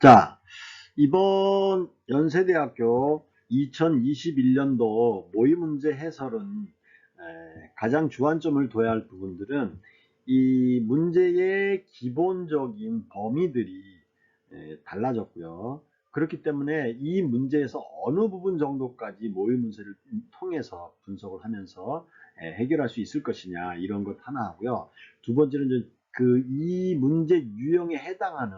자, 이번 연세대학교 2021년도 모의문제 해설은 에, 가장 주안점을 둬야 할 부분들은 이 문제의 기본적인 범위들이 에, 달라졌고요. 그렇기 때문에 이 문제에서 어느 부분 정도까지 모의문제를 통해서 분석을 하면서 에, 해결할 수 있을 것이냐 이런 것 하나 하고요. 두 번째는 그 이 문제 유형에 해당하는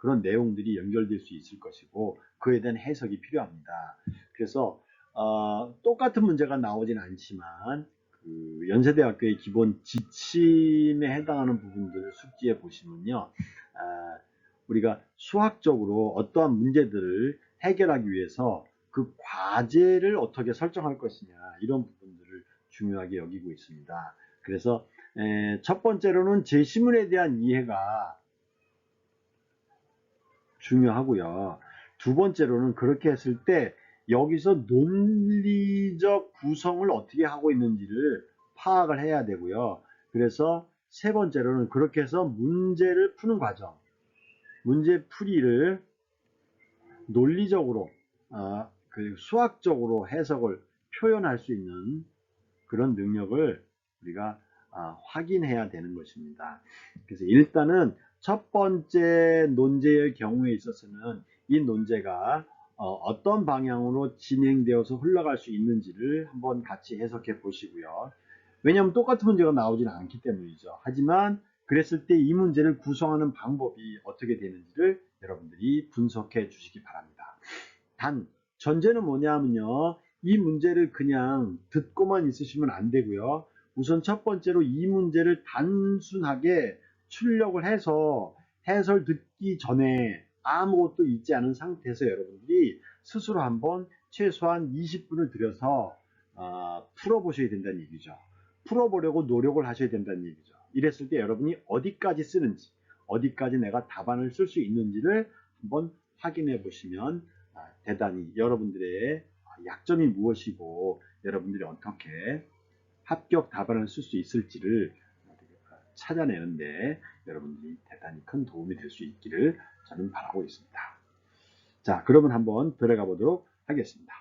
그런 내용들이 연결될 수 있을 것이고 그에 대한 해석이 필요합니다. 그래서 어, 똑같은 문제가 나오진 않지만 그 연세대학교의 기본 지침에 해당하는 부분들을 숙지해 보시면요. 아, 우리가 수학적으로 어떠한 문제들을 해결하기 위해서 그 과제를 어떻게 설정할 것이냐 이런 부분들을 중요하게 여기고 있습니다. 그래서 에, 첫 번째로는 제시문에 대한 이해가 중요하고요. 두 번째로는 그렇게 했을 때 여기서 논리적 구성을 어떻게 하고 있는지를 파악을 해야 되고요. 그래서 세 번째로는 그렇게 해서 문제를 푸는 과정, 문제 풀이를 논리적으로, 어, 그 수학적으로 해석을 표현할 수 있는 그런 능력을 우리가 아, 확인해야 되는 것입니다. 그래서 일단은 첫 번째 논제의 경우에 있어서는 이 논제가 어, 떤 방향으로 진행되어서 흘러갈 수 있는지를 한번 같이 해석해 보시고요. 왜냐하면 똑같은 문제가 나오지는 않기 때문이죠. 하지만 그랬을 때 이 문제를 구성하는 방법이 어떻게 되는지를 여러분들이 분석해 주시기 바랍니다. 단 전제는 뭐냐면요. 이 문제를 그냥 듣고만 있으시면 안 되고요. 우선 첫 번째로 이 문제를 단순하게 출력을 해서 해설 듣기 전에 아무것도 있지 않은 상태에서 여러분들이 스스로 한번 최소한 20분을 들여서 어, 풀어보셔야 된다는 얘기죠. 풀어보려고 노력을 하셔야 된다는 얘기죠. 이랬을 때 여러분이 어디까지 쓰는지, 어디까지 내가 답안을 쓸 수 있는지를 한번 확인해 보시면 아, 대단히 여러분들의 약점이 무엇이고 여러분들이 어떻게 합격 답안을 쓸 수 있을지를 찾아내는데 여러분들이 대단히 큰 도움이 될 수 있기를 저는 바라고 있습니다. 자, 그러면 한번 들어가 보도록 하겠습니다.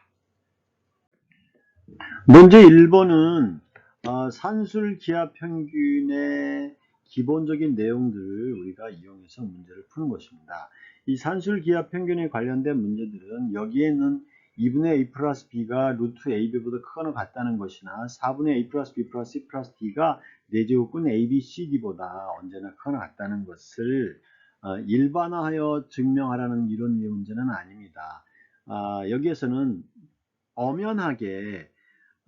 문제 1번은 어, 산술 기하 평균의 기본적인 내용들을 우리가 이용해서 문제를 푸는 것입니다. 이 산술 기하 평균에 관련된 문제들은 여기에는 2분의 a 플러스 b가 루트 ab보다 크거나 같다는 것이나 4분의 a 플러스 b 플러스 c 플러스 d가 4제곱근 a, b, c, d보다 언제나 크거나 같다는 것을 어, 일반화하여 증명하라는 이론 문제는 아닙니다. 아, 여기에서는 엄연하게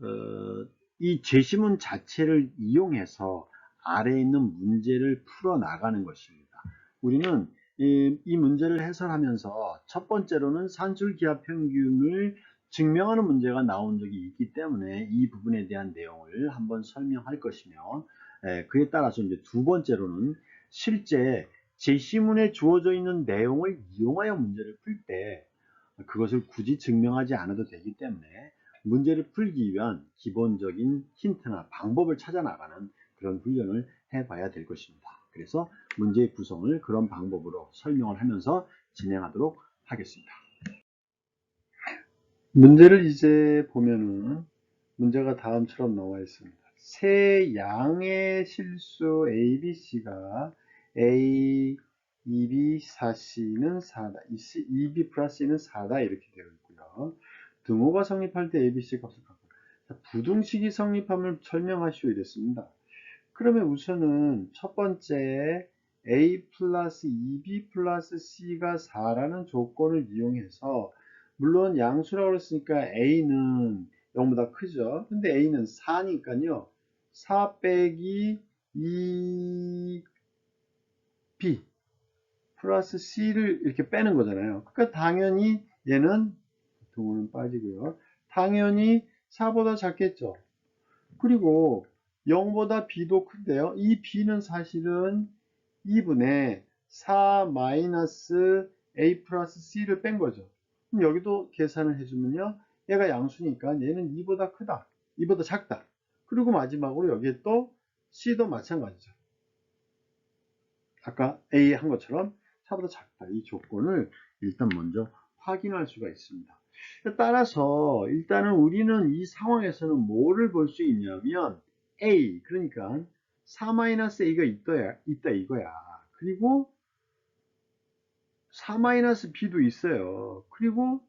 어, 이 제시문 자체를 이용해서 아래에 있는 문제를 풀어 나가는 것입니다. 우리는 이, 이 문제를 해설하면서 첫 번째로는 산술기하 평균을 증명하는 문제가 나온 적이 있기 때문에 이 부분에 대한 내용을 한번 설명할 것이며 에, 그에 따라서 이제 두 번째로는 실제 제시문에 주어져 있는 내용을 이용하여 문제를 풀 때 그것을 굳이 증명하지 않아도 되기 때문에 문제를 풀기 위한 기본적인 힌트나 방법을 찾아 나가는 그런 훈련을 해봐야 될 것입니다. 그래서 문제의 구성을 그런 방법으로 설명을 하면서 진행하도록 하겠습니다. 문제를 이제 보면은 문제가 다음처럼 나와 있습니다. 세 양의 실수 A, B, C가 A, 2B, 4C는 4다. 2B 플러스 C는 4다. 이렇게 되어 있고요. 등호가 성립할 때 ABC 값을 갖고 부등식이 성립함을 설명하시오 이랬습니다. 그러면 우선은 첫 번째 a 플러스 2b 플러스 c가 4라는 조건을 이용해서 물론 양수라고 했으니까 a는 0보다 크죠. 근데 a는 4니까요. 4 빼기 2b 플러스 c를 이렇게 빼는 거잖아요. 그러니까 당연히 얘는 동호는 빠지고요. 당연히 4보다 작겠죠. 그리고 0보다 b도 큰데요. 이 b는 사실은 2분의 4 마이너스 a 플러스 c를 뺀 거죠. 그럼 여기도 계산을 해주면요. 얘가 양수니까 얘는 2보다 크다. 2보다 작다. 그리고 마지막으로 여기에 또 c도 마찬가지죠. 아까 a 한 것처럼 4보다 작다. 이 조건을 일단 먼저 확인할 수가 있습니다. 따라서 일단은 우리는 이 상황에서는 뭐를 볼 수 있냐면 A 그러니까 4-A가 있다, 있다 이거야. 그리고 4-B도 있어요. 그리고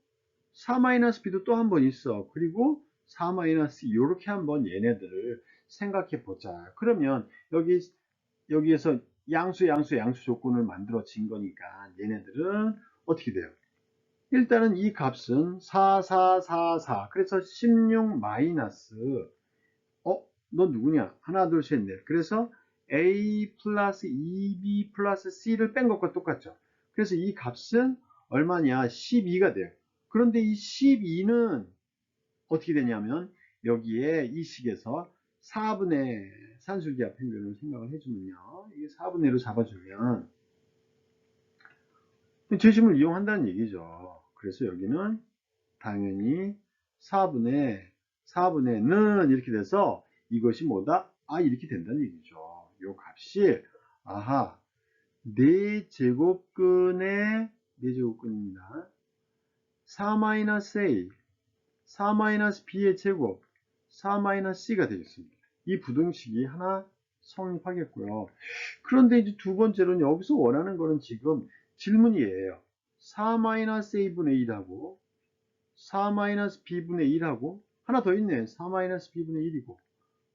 4-B도 또 한 번 있어. 그리고 4- 이렇게 한번 얘네들을 생각해 보자. 그러면 여기 여기에서 양수 양수 양수 조건을 만들어진 거니까 얘네들은 어떻게 돼요? 일단은 이 값은 4, 4, 4, 4. 그래서 16 마이너스 어? 너 누구냐? 하나, 둘, 셋, 넷. 그래서 A 플러스 2B 플러스 C를 뺀 것과 똑같죠. 그래서 이 값은 얼마냐? 12가 돼요. 그런데 이 12는 어떻게 되냐면 여기에 이 식에서 4분의 산술기하 평균을 생각을 해주면요. 이게 4분의 1로 잡아주면 재심을 이용한다는 얘기죠. 그래서 여기는 당연히 4분의 4분의 는 이렇게 돼서 이것이 뭐다? 아 이렇게 된다는 얘기죠. 요 값이 아하 4제곱근의 4제곱근입니다. 4-a 4-b의 제곱 4-c가 되겠습니다. 이 부등식이 하나 성립하겠고요. 그런데 이제 두 번째로는 여기서 원하는 거는 지금 질문이에요. 4-a분의 1하고 4-b분의 1하고 하나 더 있네. 4-b분의 1이고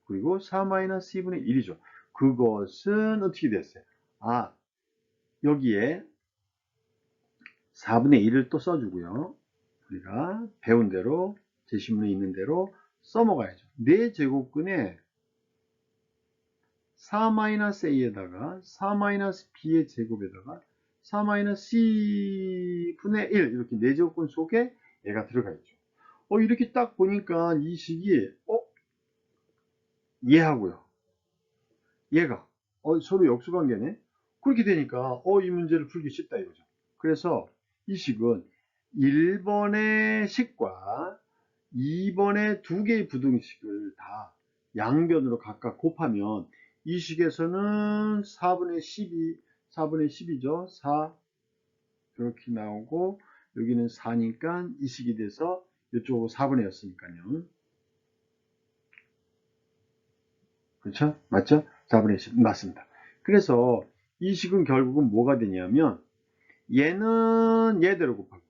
그리고 4-c분의 1이죠. 그것은 어떻게 됐어요? 아 여기에 4분의 1을 또 써주고요. 우리가 배운 대로 제시문에 있는 대로 써먹어야죠. 4제곱근에 4-a에다가 4-b의 제곱에다가 4-c분의 1 이렇게 4제곱근 속에 얘가 들어가 있죠. 어 이렇게 딱 보니까 이 식이 어 얘하고요. 얘가 어 서로 역수관계네. 그렇게 되니까 어 이 문제를 풀기 쉽다 이거죠. 그래서 이 식은 1번의 식과 2번의 두 개의 부등식을 다 양변으로 각각 곱하면 이 식에서는 4분의 12, 4분의 10이죠. 4 이렇게 나오고 여기는 4니까 이 식이 돼서 이쪽으로 4분의 였으니까요. 그렇죠? 맞죠? 4분의 10 맞습니다. 그래서 이 식은 결국은 뭐가 되냐면 얘는 얘대로 곱하고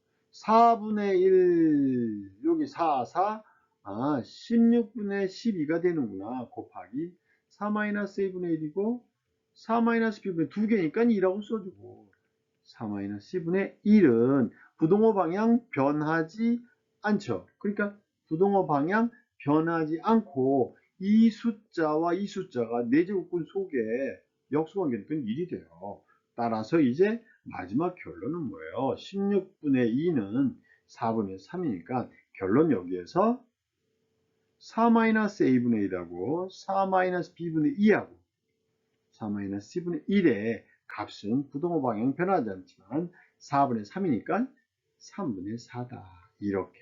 4분의 1 여기 4, 4 아, 16분의 12가 되는구나 곱하기 4-a분의 1이고 4-b분의 2개니까 2라고 써주고 4-c분의 1은 부동호 방향 변하지 않죠. 그러니까 부동호 방향 변하지 않고 이 숫자와 이 숫자가 4제곱근 속에 역수관계니까 1이 돼요. 따라서 이제 마지막 결론은 뭐예요? 16분의 2는 4분의 3이니까 결론 여기에서 4-a분의 1하고 4-b분의 2하고 4-c분의 1의 값은 부동호 방향 변하지 않지만 4분의 3이니까 3분의 4다. 이렇게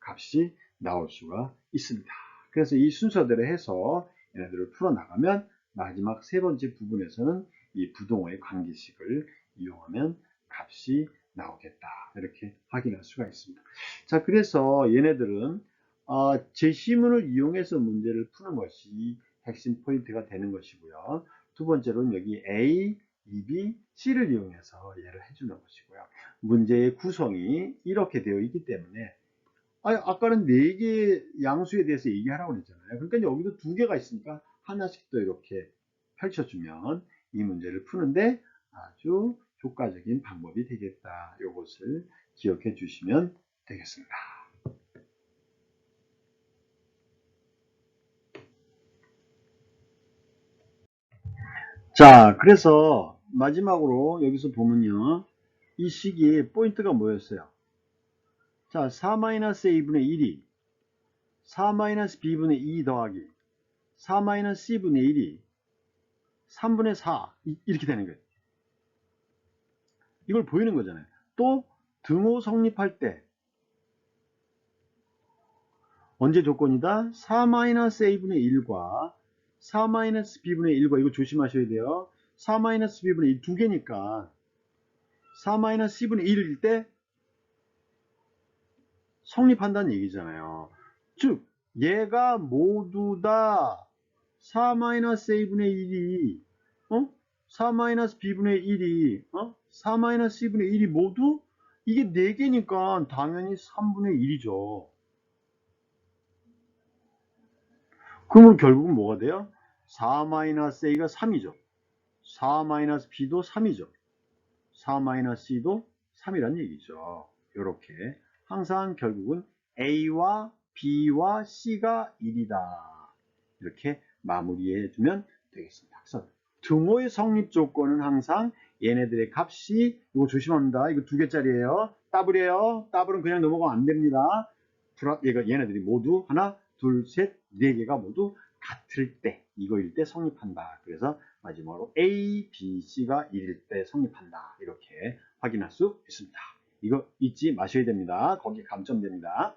값이 나올 수가 있습니다. 그래서 이 순서대로 해서 얘네들을 풀어나가면 마지막 세 번째 부분에서는 이 부동호의 관계식을 이용하면 값이 나오겠다. 이렇게 확인할 수가 있습니다. 자, 그래서 얘네들은 어, 제시문을 이용해서 문제를 푸는 것이 핵심 포인트가 되는 것이고요. 두 번째로는 여기 A, B, C를 이용해서 얘를 해주는 것이고요. 문제의 구성이 이렇게 되어 있기 때문에 아, 아까는 네 개의 양수에 대해서 얘기하라고 그랬잖아요. 그러니까 여기도 두 개가 있으니까 하나씩 더 이렇게 펼쳐주면 이 문제를 푸는데 아주 효과적인 방법이 되겠다. 이것을 기억해 주시면 되겠습니다. 자, 그래서 마지막으로 여기서 보면요. 이 식이 포인트가 뭐였어요? 자, 4-a분의 1이 4-b분의 2 더하기 4-c분의 1이 3분의 4 이렇게 되는 거예요. 이걸 보이는 거잖아요. 또 등호 성립할 때 언제 조건이다? 4-a분의 1과 4-b분의 1과 이거 조심하셔야 돼요. 4-b분의 1두 개니까 4-C분의 1일 때 성립한다는 얘기잖아요. 즉, 얘가 모두 다 4-A분의 1이, 어? 4-B분의 1이, 어? 4-C분의 1이 모두 이게 4개니까 당연히 3분의 1이죠. 그러면 결국은 뭐가 돼요? 4-A가 3이죠. 4-B도 3이죠. 4-C도 3이란 얘기죠. 이렇게 항상 결국은 A와 B와 C가 1이다. 이렇게 마무리해 두면 되겠습니다. 그래서 등호의 성립 조건은 항상 얘네들의 값이 이거 조심합니다. 이거 두 개짜리예요. 더블이에요. 더블은 그냥 넘어가면 안 됩니다. 얘가 얘네들이 모두 하나, 둘, 셋, 네 개가 모두 같을 때 이거일 때 성립한다. 그래서 마지막으로 A, B, C가 1일 때 성립한다. 이렇게 확인할 수 있습니다. 이거 잊지 마셔야 됩니다. 거기에 감점됩니다.